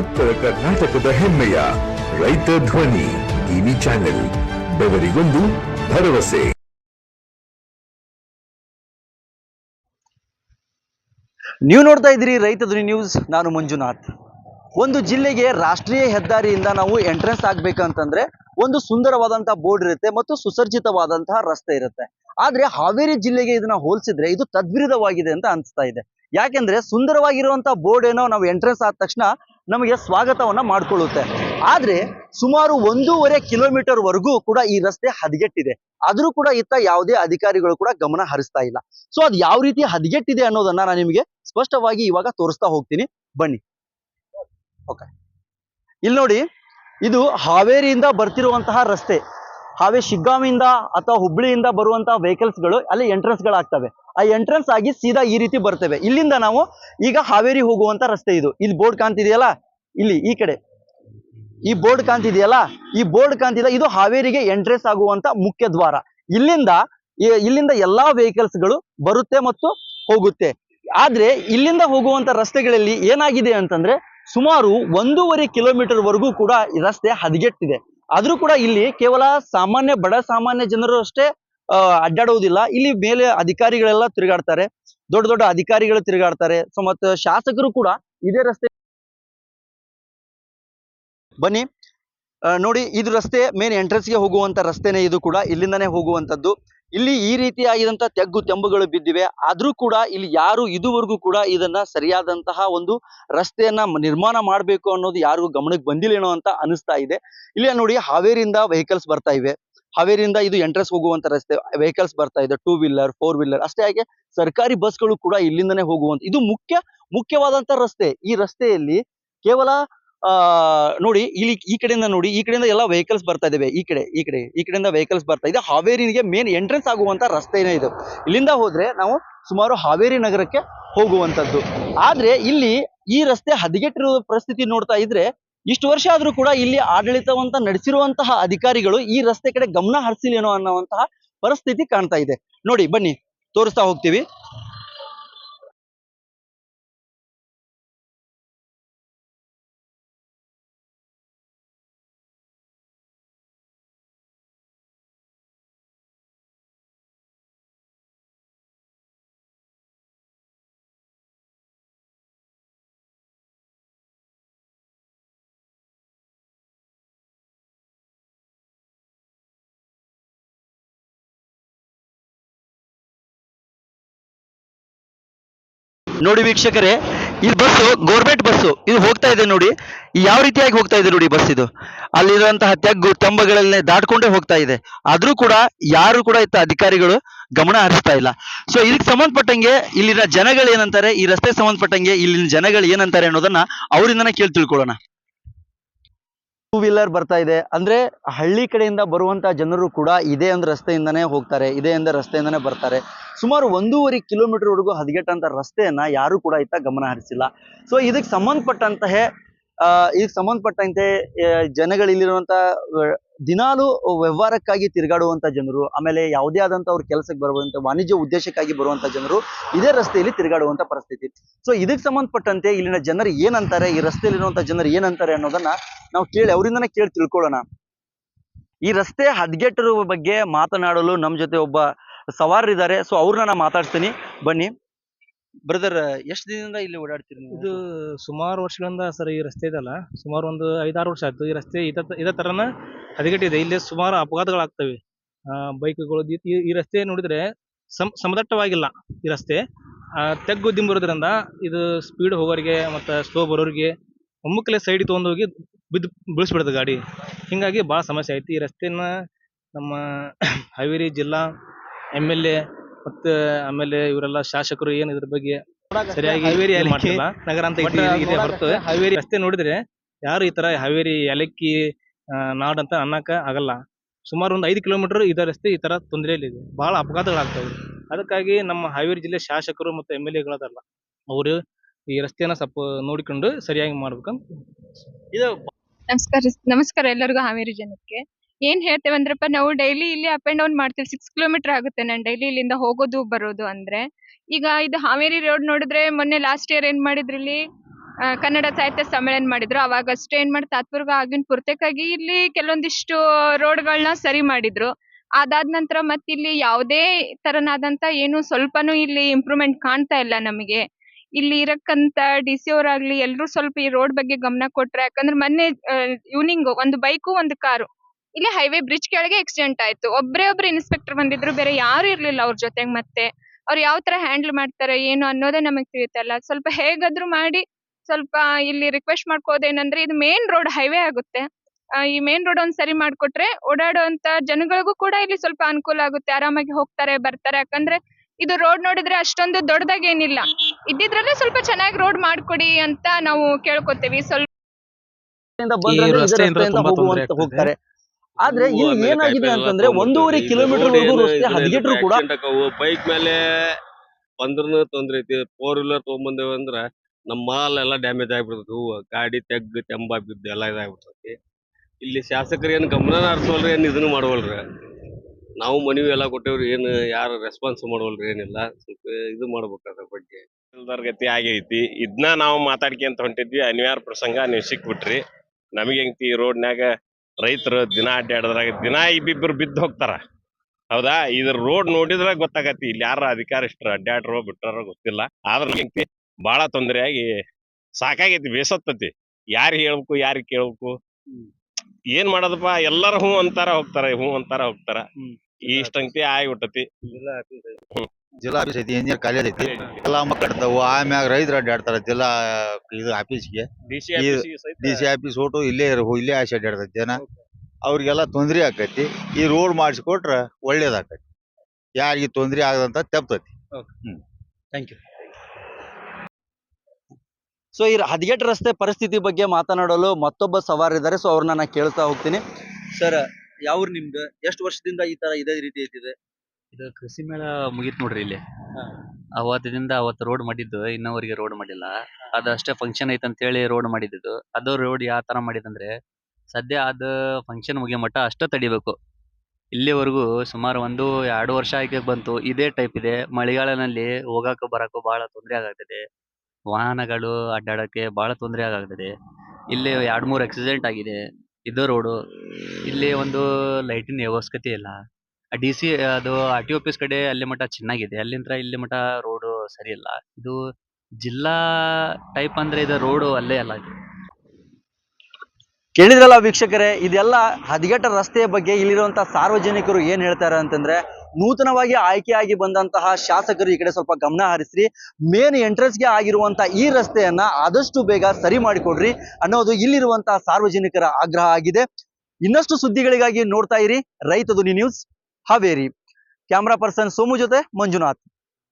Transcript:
ಉತ್ತರ ಕರ್ನಾಟಕದ ಹೆಮ್ಮೆಯ ರೈತ ಧ್ವನಿ ಟಿವಿ ಚಾನೆಲ್, ಬೆವರಿಗೊಂದು ಭರವಸೆ. ನೀವು ನೋಡ್ತಾ ಇದ್ದೀರಿ ರೈತ ಧ್ವನಿ ನ್ಯೂಸ್, ನಾನು ಮಂಜುನಾಥ್. ಒಂದು ಜಿಲ್ಲೆಗೆ ರಾಷ್ಟ್ರೀಯ ಹೆದ್ದಾರಿಯಿಂದ ನಾವು ಎಂಟ್ರೆನ್ಸ್ ಆಗ್ಬೇಕಂತಂದ್ರೆ ಒಂದು ಸುಂದರವಾದಂತಹ ಬೋರ್ಡ್ ಇರುತ್ತೆ ಮತ್ತು ಸುಸರ್ಜಿತವಾದಂತಹ ರಸ್ತೆ ಇರುತ್ತೆ. ಆದ್ರೆ ಹಾವೇರಿ ಜಿಲ್ಲೆಗೆ ಇದನ್ನ ಹೋಲಿಸಿದ್ರೆ ಇದು ತದ್ವಿರುದ್ಧವಾಗಿದೆ ಅಂತ ಅನಿಸ್ತಾ ಇದೆ. ಯಾಕೆಂದ್ರೆ ಸುಂದರವಾಗಿರುವಂತಹ ಬೋರ್ಡ್ ಏನೋ ನಾವು ಎಂಟ್ರೆನ್ಸ್ ಆದ ತಕ್ಷಣ ನಮಗೆ ಸ್ವಾಗತವನ್ನ ಮಾಡ್ಕೊಳ್ಳುತ್ತೆ. ಆದ್ರೆ ಸುಮಾರು ಒಂದೂವರೆ ಕಿಲೋಮೀಟರ್ ವರೆಗೂ ಕೂಡ ಈ ರಸ್ತೆ ಹದಗೆಟ್ಟಿದೆ. ಆದ್ರೂ ಕೂಡ ಇತ್ತ ಯಾವುದೇ ಅಧಿಕಾರಿಗಳು ಕೂಡ ಗಮನ ಹರಿಸ್ತಾ ಇಲ್ಲ. ಸೊ ಅದು ಯಾವ ರೀತಿ ಹದಗೆಟ್ಟಿದೆ ಅನ್ನೋದನ್ನ ನಾನು ನಿಮಗೆ ಸ್ಪಷ್ಟವಾಗಿ ಇವಾಗ ತೋರಿಸ್ತಾ ಹೋಗ್ತೀನಿ. ಬನ್ನಿ. ಓಕೆ ಇಲ್ಲಿ ನೋಡಿ, ಇದು ಹಾವೇರಿಯಿಂದ ಬರ್ತಿರುವಂತಹ ರಸ್ತೆ. ಹಾವೇ ಶಿಗ್ಗಾಮಿಯಿಂದ ಅಥವಾ ಹುಬ್ಳಿಯಿಂದ ಬರುವಂತಹ ವೆಹಿಕಲ್ಸ್ಗಳು ಅಲ್ಲಿ ಎಂಟ್ರೆನ್ಸ್ಗಳಾಗ್ತವೆ ಆ ಎಂಟ್ರೆನ್ಸ್ ಆಗಿ ಸೀದಾ ಈ ರೀತಿ ಬರ್ತೇವೆ. ಇಲ್ಲಿಂದ ನಾವು ಈಗ ಹಾವೇರಿ ಹೋಗುವಂತ ರಸ್ತೆ ಇದು. ಇಲ್ಲಿ ಬೋರ್ಡ್ ಕಾಣ್ತಿದೆಯಲ್ಲ? ಇಲ್ಲಿ, ಈ ಕಡೆ. ಈ ಬೋರ್ಡ್ ಕಾಣ್ತಿದೆಯಲ್ಲ? ಈ ಬೋರ್ಡ್ ಕಾಣ್ತಿದೆ, ಇದು ಹಾವೇರಿಗೆ ಎಂಟ್ರೆನ್ಸ್ ಆಗುವಂತ ಮುಖ್ಯ ದ್ವಾರ. ಇಲ್ಲಿಂದ ಇಲ್ಲಿಂದ ಎಲ್ಲಾ ವೆಹಿಕಲ್ಸ್ಗಳು ಬರುತ್ತೆ ಮತ್ತು ಹೋಗುತ್ತೆ. ಆದ್ರೆ, ಇಲ್ಲಿಂದ ಹೋಗುವಂತ ರಸ್ತೆಗಳಲ್ಲಿ ಏನಾಗಿದೆ ಅಂತಂದ್ರೆ, ಸುಮಾರು ಒಂದೂವರೆ ಕಿಲೋಮೀಟರ್ ವರೆಗೂ ಕೂಡ ರಸ್ತೆ ಹದಗೆಟ್ಟಿದೆ. ಆದ್ರೂ ಕೂಡ ಇಲ್ಲಿ ಕೇವಲ ಸಾಮಾನ್ಯ, ಬಡ ಸಾಮಾನ್ಯ ಜನರು ಅಷ್ಟೇ ಅಡ್ಡಾಡುವುದಿಲ್ಲ. ಇಲ್ಲಿ ಮೇಲೆ ಅಧಿಕಾರಿಗಳೆಲ್ಲ ತಿರುಗಾಡ್ತಾರೆ. ದೊಡ್ಡ ದೊಡ್ಡ ಅಧಿಕಾರಿಗಳು ತಿರುಗಾಡ್ತಾರೆ. ಸೊ ಮತ್ತು ಶಾಸಕರು ಕೂಡ ಇದೇ ರಸ್ತೆ ಬನ್ನಿ. ನೋಡಿ, ಇದು ರಸ್ತೆ ಮೇನ್ ಎಂಟ್ರೆನ್ಸ್ಗೆ ಹೋಗುವಂತ ರಸ್ತೆನೇ ಇದು ಕೂಡ. ಇಲ್ಲಿಂದನೇ ಹೋಗುವಂತದ್ದು ಇಲ್ಲಿ ಈ ರೀತಿಯಾಗಿದಂಥ ತೆಗ್ಗು ತೆಂಬುಗಳು ಬಿದ್ದಿವೆ. ಆದ್ರೂ ಕೂಡ ಇಲ್ಲಿ ಯಾರು ಇದುವರೆಗೂ ಕೂಡ ಇದನ್ನ ಸರಿಯಾದಂತಹ ಒಂದು ರಸ್ತೆಯನ್ನ ನಿರ್ಮಾಣ ಮಾಡಬೇಕು ಅನ್ನೋದು ಯಾರಿಗೂ ಗಮನಕ್ಕೆ ಬಂದಿಲ್ಲೇನೋ ಅಂತ ಅನಿಸ್ತಾ ಇದೆ. ಇಲ್ಲಿ ನೋಡಿ, ಹಾವೇರಿಯಿಂದ ವೆಹಿಕಲ್ಸ್ ಬರ್ತಾ ಇವೆ. ಹಾವೇರಿಯಿಂದ ಇದು ಎಂಟ್ರೆನ್ಸ್ ಹೋಗುವಂತ ರಸ್ತೆ ವೆಹಿಕಲ್ಸ್ ಬರ್ತಾ ಇದೆ ಟೂ ವೀಲರ್ ಫೋರ್ ವೀಲರ್ ಅಷ್ಟೇ ಹಾಗೆ ಸರ್ಕಾರಿ ಬಸ್ಗಳು ಕೂಡ ಇಲ್ಲಿಂದನೇ ಹೋಗುವಂತ, ಇದು ಮುಖ್ಯ, ಮುಖ್ಯವಾದಂತ ರಸ್ತೆ. ಈ ರಸ್ತೆಯಲ್ಲಿ ಕೇವಲ, ಆ, ನೋಡಿ ಇಲ್ಲಿ ಈ ಕಡೆಯಿಂದ ನೋಡಿ, ಈ ಕಡೆಯಿಂದ ಎಲ್ಲ ವೆಹಿಕಲ್ಸ್ ಬರ್ತಾ ಇದಾವೆ, ಈ ಕಡೆ ಈ ಕಡೆ, ಈ ಕಡೆಯಿಂದ ವೆಹಿಕಲ್ಸ್ ಬರ್ತಾ ಇದೆ. ಹಾವೇರಿಗೆ ಮೇನ್ ಎಂಟ್ರೆನ್ಸ್ ಆಗುವಂತ ರಸ್ತೆನೇ ಇದು. ಇಲ್ಲಿಂದ ಹೋದ್ರೆ ನಾವು ಸುಮಾರು ಹಾವೇರಿ ನಗರಕ್ಕೆ ಹೋಗುವಂತದ್ದು. ಆದ್ರೆ ಇಲ್ಲಿ ಈ ರಸ್ತೆ ಹದಗೆಟ್ಟಿರುವ ಪರಿಸ್ಥಿತಿ ನೋಡ್ತಾ ಇದ್ರೆ ಇಷ್ಟು ವರ್ಷ ಆದ್ರೂ ಕೂಡ ಇಲ್ಲಿ ಆಡಳಿತವಂತ ನಡೆಸಿರುವಂತಹ ಅಧಿಕಾರಿಗಳು ಈ ರಸ್ತೆ ಕಡೆ ಗಮನ ಹರಿಸಿಲ್ಲೇನೋ ಅನ್ನುವಂತಹ ಪರಿಸ್ಥಿತಿ ಕಾಣ್ತಾ ಇದೆ. ನೋಡಿ ಬನ್ನಿ, ತೋರಿಸ್ತಾ ಹೋಗ್ತೀವಿ. ನೋಡಿ ವೀಕ್ಷಕರೇ ಈ ಬಸ್ಸು ಗೌರ್ಮೆಂಟ್ ಬಸ್ಸು. ಇದು ಹೋಗ್ತಾ ಇದೆ ನೋಡಿ. ಯಾವ ರೀತಿಯಾಗಿ ಹೋಗ್ತಾ ಇದೆ ನೋಡಿ ಬಸ್ ಇದು. ಅಲ್ಲಿರುವಂತಹ ತೆಗ್ಗು ತೆಂಬಗಳನ್ನೇ ದಾಟ್ಕೊಂಡೇ ಹೋಗ್ತಾ ಇದೆ. ಆದ್ರೂ ಕೂಡ ಯಾರು ಕೂಡ ಇತ್ತ ಅಧಿಕಾರಿಗಳು ಗಮನ ಹರಿಸ್ತಾ ಇಲ್ಲ. ಸೊ ಇದಕ್ಕೆ ಸಂಬಂಧಪಟ್ಟಂಗೆ ಇಲ್ಲಿನ ಜನಗಳು ಏನಂತಾರೆ ಈ ರಸ್ತೆ ಸಂಬಂಧಪಟ್ಟಂಗೆ ಇಲ್ಲಿನ ಜನಗಳು ಏನಂತಾರೆ ಅನ್ನೋದನ್ನ ಅವರಿಂದನೇ ಕೇಳಿ ತಿಳ್ಕೊಳ್ಳೋಣ. ಟೂ ವೀಲರ್ ಬರ್ತಾ ಇದೆ. ಅಂದ್ರೆ ಹಳ್ಳಿ ಕಡೆಯಿಂದ ಬರುವಂತಹ ಜನರು ಕೂಡ ಇದೇ ಒಂದು ರಸ್ತೆಯಿಂದನೇ ಹೋಗ್ತಾರೆ ಇದೇ ಒಂದು ರಸ್ತೆಯಿಂದನೇ ಬರ್ತಾರೆ. ಸುಮಾರು ಒಂದೂವರೆ ಕಿಲೋಮೀಟರ್ ವರೆಗೂ ಹದಗೆಟ್ಟಂತ ರಸ್ತೆಯನ್ನ ಯಾರು ಕೂಡ ಇತ್ತ ಗಮನ ಹರಿಸಿಲ್ಲ. ಸೊ ಇದಕ್ಕೆ ಸಂಬಂಧಪಟ್ಟಂತಹ ಇದಕ್ಕೆ ಸಂಬಂಧಪಟ್ಟಂತೆ ಆ, ಜನಗಳು ಇಲ್ಲಿರುವಂತ ಆ, ದಿನಾಲು ವ್ಯವಹಾರಕ್ಕಾಗಿ ತಿರುಗಾಡುವಂತ ಜನರು, ಆಮೇಲೆ ಯಾವುದೇ ಆದಂತ ಅವ್ರ ಕೆಲಸಕ್ಕೆ ಬರುವಂತ, ವಾಣಿಜ್ಯ ಉದ್ದೇಶಕ್ಕಾಗಿ ಬರುವಂತ ಜನರು ಇದೇ ರಸ್ತೆಯಲ್ಲಿ ತಿರುಗಾಡುವಂತ ಪರಿಸ್ಥಿತಿ. ಸೊ ಇದಕ್ಕೆ ಸಂಬಂಧಪಟ್ಟಂತೆ ಇಲ್ಲಿನ ಜನರು ಏನಂತಾರೆ, ಈ ರಸ್ತೆಯಲ್ಲಿರುವಂತ ಜನರು ಏನಂತಾರೆ ಅನ್ನೋದನ್ನ ನಾವು ಕೇಳಿ, ಅವರಿಂದನೇ ಕೇಳಿ ತಿಳ್ಕೊಳ್ಳೋಣ. ಈ ರಸ್ತೆ ಹದಗೆಟ್ಟಿರುವ ಬಗ್ಗೆ ಮಾತನಾಡಲು ನಮ್ಮ ಜೊತೆ ಒಬ್ಬ ಸವಾರರಿದ್ದಾರೆ. ಸೊ ಅವ್ರನ್ನ ನಾನು ಮಾತಾಡ್ತೀನಿ. ಬನ್ನಿ. ಬ್ರದರ್ ಎಷ್ಟು ದಿನದಿಂದ ಇಲ್ಲಿ ಓಡಾಡ್ತೀರಿ ನೀವು ಇದು ಸುಮಾರು ವರ್ಷಗಳಿಂದ ಸರ್ ಈ ರಸ್ತೆ ಇದೆಲ್ಲ ಸುಮಾರು ಒಂದು ಐದಾರು ವರ್ಷ ಆಯ್ತು. ಈ ರಸ್ತೆ ಇದ ಇದೇ ತರನ ಹದಗೆಟ್ಟಿದೆ. ಇಲ್ಲಿ ಸುಮಾರು ಅಪಘಾತಗಳಾಗ್ತವೆ ಬೈಕ್ಗಳು ಈ ಈ ರಸ್ತೆ ನೋಡಿದ್ರೆ ಸಮ ಸಮದಟ್ಟವಾಗಿಲ್ಲ ಈ ರಸ್ತೆ. ಆ, ತೆಗ್ಗು ದಿಂಬಿರೋದ್ರಿಂದ ಇದು ಸ್ಪೀಡ್ ಹೋಗೋರಿಗೆ ಮತ್ತು ಸ್ಲೋ ಬರೋರಿಗೆ ಒಮ್ಮುಕ್ಕಲೆ ಸೈಡ್ ತೊಗೊಂಡೋಗಿ ಬಿದ್ದು ಬೀಳಿಸ್ಬಿಡುತ್ತೆ ಗಾಡಿ. ಹಿಂಗಾಗಿ ಭಾಳ ಸಮಸ್ಯೆ ಐತಿ ಈ ರಸ್ತೆನ ನಮ್ಮ ಹಾವೇರಿ ಜಿಲ್ಲಾ ಎಂ ಎಲ್ ಎ ಮತ್ತು ಆಮೇಲೆ ಇವರೆಲ್ಲ ಶಾಸಕರು ಏನು ಇದ್ರ ಬಗ್ಗೆ ಸರಿಯಾಗಿ ಹಾವೇರಿ ಮಾಡ್ತಿಲ್ಲ ನಗರ ಅಂತ ಬರ್ತದೆ. ಇದೆ ಹೊರತು ಹಾವೇರಿ ರಸ್ತೆ ನೋಡಿದ್ರೆ ಯಾರು ಈ ತರ ಹಾವೇರಿ ಯಾಲಕ್ಕಿ ಆ, ನಾಡ್ ಅಂತ ಅನ್ನಕ ಆಗಲ್ಲ. ಸುಮಾರು ಒಂದು ಐದು ಕಿಲೋಮೀಟರ್ ಇದ ರಸ್ತೆ ಈ ತರ ತೊಂದರೆಯಲ್ಲಿ ಇದೆ. ಬಹಳ ಅಪಘಾತಗಳಾಗ್ತವೆ. ಅದಕ್ಕಾಗಿ ನಮ್ಮ ಹಾವೇರಿ ಜಿಲ್ಲೆ ಶಾಸಕರು ಮತ್ತು ಎಂ ಎಲ್ ಎಗಳದಲ್ಲ ಅವರು ಈ ರಸ್ತೆಯನ್ನ ಸ್ವಲ್ಪ ನೋಡಿಕೊಂಡು ಸರಿಯಾಗಿ ಮಾಡ್ಬೇಕಂತ. ಇದು ನಮಸ್ಕಾರ ನಮಸ್ಕಾರ ಎಲ್ಲರಿಗೂ ಹಾವೇರಿ ಜನಕ್ಕೆ. ಏನ್ ಹೇಳ್ತೇವೆ ಅಂದ್ರಪ್ಪ, ನಾವು ಡೈಲಿ ಇಲ್ಲಿ ಅಪ್ ಅಂಡ್ ಡೌನ್ ಮಾಡ್ತೀವಿ. ಸಿಕ್ಸ್ ಕಿಲೋಮೀಟರ್ ಆಗುತ್ತೆ ನಾನು ಡೈಲಿ ಇಲ್ಲಿಂದ ಹೋಗೋದು, ಬರೋದು ಅಂದ್ರೆ. ಈಗ ಇದು ಹಾವೇರಿ ರೋಡ್ ನೋಡಿದ್ರೆ ಮೊನ್ನೆ ಲಾಸ್ಟ್ ಇಯರ್ ಏನ್ ಮಾಡಿದ್ರು ಇಲ್ಲಿ ಕನ್ನಡ ಸಾಹಿತ್ಯ ಸಮ್ಮೇಳನ ಮಾಡಿದ್ರು. ಅವಾಗ ಅಷ್ಟೇ ಏನ್ ಮಾಡಿ ತಾತ್ಪುರ್ಗ ಆಗಿನ ಪೂರ್ತಕ್ಕಾಗಿ ಇಲ್ಲಿ ಕೆಲವೊಂದಿಷ್ಟು ರೋಡ್ಗಳನ್ನ ಸರಿ ಮಾಡಿದ್ರು. ಅದಾದ ನಂತರ ಮತ್ತೆ ಇಲ್ಲಿ ಯಾವುದೇ ತರನಾದಂತ ಏನು ಸ್ವಲ್ಪನೂ ಇಲ್ಲಿ ಇಂಪ್ರೂವ್ಮೆಂಟ್ ಕಾಣ್ತಾ ಇಲ್ಲ ನಮಗೆ. ಇಲ್ಲಿ ಇರಕ್ಕಂತ ಡಿ ಸಿ ಅವರಾಗ್ಲಿ ಎಲ್ರು ಸ್ವಲ್ಪ ಈ ರೋಡ್ ಬಗ್ಗೆ ಗಮನ ಕೊಟ್ರೆ, ಯಾಕಂದ್ರೆ ಮೊನ್ನೆ ಇವ್ನಿಂಗ್ ಒಂದು ಬೈಕು ಒಂದು ಕಾರು ಇಲ್ಲಿ ಹೈವೇ ಬ್ರಿಡ್ಜ್ ಕೆಳಗೆ ಆಕ್ಸಿಡೆಂಟ್ ಆಯ್ತು. ಒಬ್ರೇ ಒಬ್ರು ಇನ್ಸ್ಪೆಕ್ಟರ್ ಬಂದಿದ್ರು ಬೇರೆ ಯಾರು ಇರ್ಲಿಲ್ಲ ಅವ್ರ ಜೊತೆಗ್ ಮತ್ತೆ. ಅವ್ರು ಯಾವ ತರ ಹ್ಯಾಂಡಲ್ ಮಾಡ್ತಾರೆ ಏನು ಅನ್ನೋದೇ ನಮಗ್ ತಿಳಿತಲ್ಲ ಸ್ವಲ್ಪ ಹೇಗಾದ್ರೂ ಮಾಡಿ ಸ್ವಲ್ಪ ಇಲ್ಲಿ ರಿಕ್ವೆಸ್ಟ್ ಮಾಡ್ಕೋದೇನಂದ್ರೆ ಇದು ಮೇನ್ ರೋಡ್ ಹೈವೇ ಆಗುತ್ತೆ. ಈ ಮೇನ್ ರೋಡ್ ಒಂದ್ ಸರಿ ಮಾಡ್ಕೊಟ್ರೆ ಓಡಾಡುವಂತ ಜನಗಳಿಗೂ ಕೂಡ ಇಲ್ಲಿ ಸ್ವಲ್ಪ ಅನುಕೂಲ ಆಗುತ್ತೆ. ಆರಾಮಾಗಿ ಹೋಗ್ತಾರೆ ಬರ್ತಾರೆ. ಯಾಕಂದ್ರೆ ಇದು ರೋಡ್ ನೋಡಿದ್ರೆ ಅಷ್ಟೊಂದು ದೊಡ್ಡದಾಗಿ ಏನಿಲ್ಲ ಇದ್ದಿದ್ರಲ್ಲೇ ಸ್ವಲ್ಪ ಚೆನ್ನಾಗಿ ರೋಡ್ ಮಾಡ್ಕೊಡಿ ಅಂತ ನಾವು ಕೇಳ್ಕೊತೇವಿ. ಸ್ವಲ್ಪ ಹೋಗ್ತಾರೆ. ಆದ್ರೆ ಇಲ್ಲಿ ಏನಾಗಿದೆ ಅಂತಂದ್ರೆ ಒಂದೂವರೆ ಕಿಲೋಮೀಟರ್ ವರೆಗೂ ರಸ್ತೆ ಹದಗೆಟ್ರು ಕೂಡ ಬೈಕ್ ಮೇಲೆ ಬಂದ್ರೂ ತೊಂದ್ರೆ ಐತಿ. ಫೋರ್ ವೀಲರ್ ತಗೊಂಡ್ಬಂದೇವ ಅಂದ್ರ ನಮ್ಮ ಮಾಲ್ ಎಲ್ಲ ಡ್ಯಾಮೇಜ್ ಆಗ್ಬಿಡ್ತೈತಿ. ಹೂವ ಗಾಡಿ ತೆಗ್ ತೆಂಬ ಬಿದ್ದು ಎಲ್ಲ ಇದಾಗ್ಬಿಡ್ತೈತಿ. ಇಲ್ಲಿ ಶಾಸಕರು ಏನ್ ಗಮನ ಹರಿಸೋಲ್ರಿ ಏನ್ ಇದನ್ನು ಮಾಡವಲ್ರಿ? ನಾವು ಮನವಿ ಎಲ್ಲ ಕೊಟ್ಟೇವ್ರಿ ಏನ್ ಯಾರು ರೆಸ್ಪಾನ್ಸ್ ಮಾಡವಲ್ರಿ ಏನಿಲ್ಲ. ಸ್ವಲ್ಪ ಇದು ಮಾಡ್ಬೇಕು ಅದ್ರ ಬಗ್ಗೆ. ಗತಿ ಆಗೈತಿ ಇದನ್ನ ನಾವು ಮಾತಾಡ್ಕೊಂತ ಹೊಂಟಿದ್ವಿ. ಅನಿವಾರ್ಯ ಪ್ರಸಂಗ ನೀವು ಸಿಕ್ಬಿಟ್ರಿ. ನಮಗೆ ಹೆಂಗ್ತಿ ಈ ರೋಡ್ನ್ಯಾಗ ರೈತರು ದಿನ ಅಡ್ಡಾಡಿದ್ರಾಗ ದಿನ ಇಬ್ಬಿಬ್ಬರು ಬಿದ್ದು ಹೋಗ್ತಾರ. ಹೌದಾ? ಇದ್ರ ರೋಡ್ ನೋಡಿದ್ರೆ ಗೊತ್ತಾಗತಿ ಇಲ್ಲಿ ಯಾರ ಅಧಿಕಾರಿಷ್ಟ್ರು ಅಡ್ಡಾಡ್ರೋ ಬಿಟ್ಟಾರೋ ಗೊತ್ತಿಲ್ಲ. ಆದ್ರ ಬಹಳ ತೊಂದರೆ ಆಗಿ ಸಾಕಾಗೈತಿ ಬೇಸತ್ತತಿ. ಯಾರು ಹೇಳ್ಬೇಕು ಯಾರು ಕೇಳ್ಬೇಕು. ಏನ್ ಮಾಡೋದಪ್ಪ? ಎಲ್ಲಾರು ಹ್ಞೂ ಅಂತಾರ ಹೋಗ್ತಾರ ಹ್ಞೂ ಅಂತಾರ ಹೋಗ್ತಾರ. ಇಷ್ಟಂತಿ ಆಗ್ಬಿಟ್ಟತಿ ಜಿಲ್ಲಾ ಆಫೀಸ್ ಐತಿ ಇಂಜಿನಿಯರ್ ಕಾಲೇಜ್ ಐತಿ. ಎಲ್ಲಾ ಮಕ್ಕಳು ಆಮ್ಯಾಗ ರೈತರು ಅಡ್ಡಾಡ್ತಾರ ಜಿಲ್ಲಾ ಇದು ಆಫೀಸ್ಗೆ. ಡಿ ಸಿ ಆಫೀಸ್ ಒಟ್ಟು ಇಲ್ಲೇ ಇರೋ ಇಲ್ಲೇ ಆಸೆ ಅಡ್ಡಾಡ್ತೈತಿ ಜನ. ಅವ್ರಿಗೆಲ್ಲ ತೊಂದ್ರೆ ಆಕೈತಿ. ಈ ರೋಡ್ ಮಾಡಿಸ್ಕೊಟ್ರ ಒಳ್ಳೇದಾಕೈತಿ. ಯಾರಿಗೆ ತೊಂದ್ರೆ ಆಗದಂತ ತಪ್ತೈತಿ. ಥ್ಯಾಂಕ್ ಯು ಸೊ ಈ ಹದಗೆಟ್ ರಸ್ತೆ ಪರಿಸ್ಥಿತಿ ಬಗ್ಗೆ ಮಾತನಾಡಲು ಮತ್ತೊಬ್ಬ ಸವಾರಿದ್ದಾರೆ ಸೊ ಅವ್ರನ್ನ ನಾನು ಕೇಳ್ತಾ ಹೋಗ್ತೀನಿ. ಸರ್ ಯಾವ್ರು ನಿಮ್ದು? ಎಷ್ಟು ವರ್ಷದಿಂದ ಈ ತರ ಇದೇ ರೀತಿ ಐತಿದೆ ಇದು ಕೃಷಿ ಮೇಳ ಮುಗೀತು ನೋಡ್ರಿ ಇಲ್ಲಿ. ಅವತ್ತಿನಿಂದ ಅವತ್ತು ರೋಡ್ ಮಾಡಿದ್ದು ಇನ್ನವರೆಗೆ ರೋಡ್ ಮಾಡಿಲ್ಲ. ಅದು ಅಷ್ಟೇ ಫಂಕ್ಷನ್ ಐತೆ ಅಂತ ಹೇಳಿ ರೋಡ್ ಮಾಡಿದ್ದು ಅದು ರೋಡ್ ಯಾವ ತರ ಮಾಡಿದಂದ್ರೆ ಸದ್ಯ ಅದು ಫಂಕ್ಷನ್ ಮುಗಿಯೋ ಮಟ್ಟ ಅಷ್ಟೇ ತಡಿಬೇಕು. ಇಲ್ಲಿವರೆಗೂ ಸುಮಾರು ಒಂದು ಎರಡು ವರ್ಷ ಆಯ್ಕೆ ಬಂತು ಇದೇ ಟೈಪ್ ಇದೆ. ಮಳೆಗಾಲನಲ್ಲಿ ಹೋಗಕ್ಕೆ ಬರಕ್ಕೂ ಬಹಳ ತೊಂದರೆ ಆಗತ್ತದೆ ವಾಹನಗಳು ಅಡ್ಡಾಡಕ್ಕೆ ಬಹಳ ತೊಂದರೆ ಆಗತ್ತದೆ ಇಲ್ಲಿ ಎರಡು ಮೂರು ಆಕ್ಸಿಡೆಂಟ್ ಆಗಿದೆ. ಇದು ರೋಡು ಇಲ್ಲಿ ಒಂದು ಲೈಟಿನ ಅವಶ್ಯಕತೆ ಇಲ್ಲ. ಡಿ ಸಿ ಅದು ಆರ್ ಟಿ ಆಫೀಸ್ ಕಡೆ ಅಲ್ಲಿ ಮಟ್ಟ ಚೆನ್ನಾಗಿದೆ. ಅಲ್ಲಿಂದ ಇಲ್ಲಿ ಮಟ್ಟ ರೋಡ್ ಸರಿ ಇಲ್ಲ. ಇದು ಜಿಲ್ಲಾ ಟೈಪ್ ಅಂದ್ರೆ ಇದು ರೋಡ್ ಅಲ್ಲೇ ಅಲ್ಲ ಕೇಳಿದ್ರಲ್ಲ ವೀಕ್ಷಕರೇ, ಇದೆಲ್ಲ ಹದಿಗೆಟ್ಟ ರಸ್ತೆಯ ಬಗ್ಗೆ ಇಲ್ಲಿರುವಂತಹ ಸಾರ್ವಜನಿಕರು ಏನ್ ಹೇಳ್ತಾರೆ ಅಂತಂದ್ರೆ, ನೂತನವಾಗಿ ಆಯ್ಕೆಯಾಗಿ ಬಂದಂತಹ ಶಾಸಕರು ಈ ಕಡೆ ಸ್ವಲ್ಪ ಗಮನ ಹರಿಸ್ರಿ. ಮೇನ್ ಎಂಟ್ರೆನ್ಸ್ಗೆ ಆಗಿರುವಂತಹ ಈ ರಸ್ತೆಯನ್ನ ಆದಷ್ಟು ಬೇಗ ಸರಿ ಮಾಡಿಕೊಡ್ರಿ ಅನ್ನೋದು ಇಲ್ಲಿರುವಂತಹ ಸಾರ್ವಜನಿಕರ ಆಗ್ರಹ ಆಗಿದೆ. ಇನ್ನಷ್ಟು ಸುದ್ದಿಗಳಿಗಾಗಿ ನೋಡ್ತಾ ಇರಿ ರೈತ ದುನಿ news. Haveri camera person Somu ಜೊತೆ ಮಂಜುನಾಥ್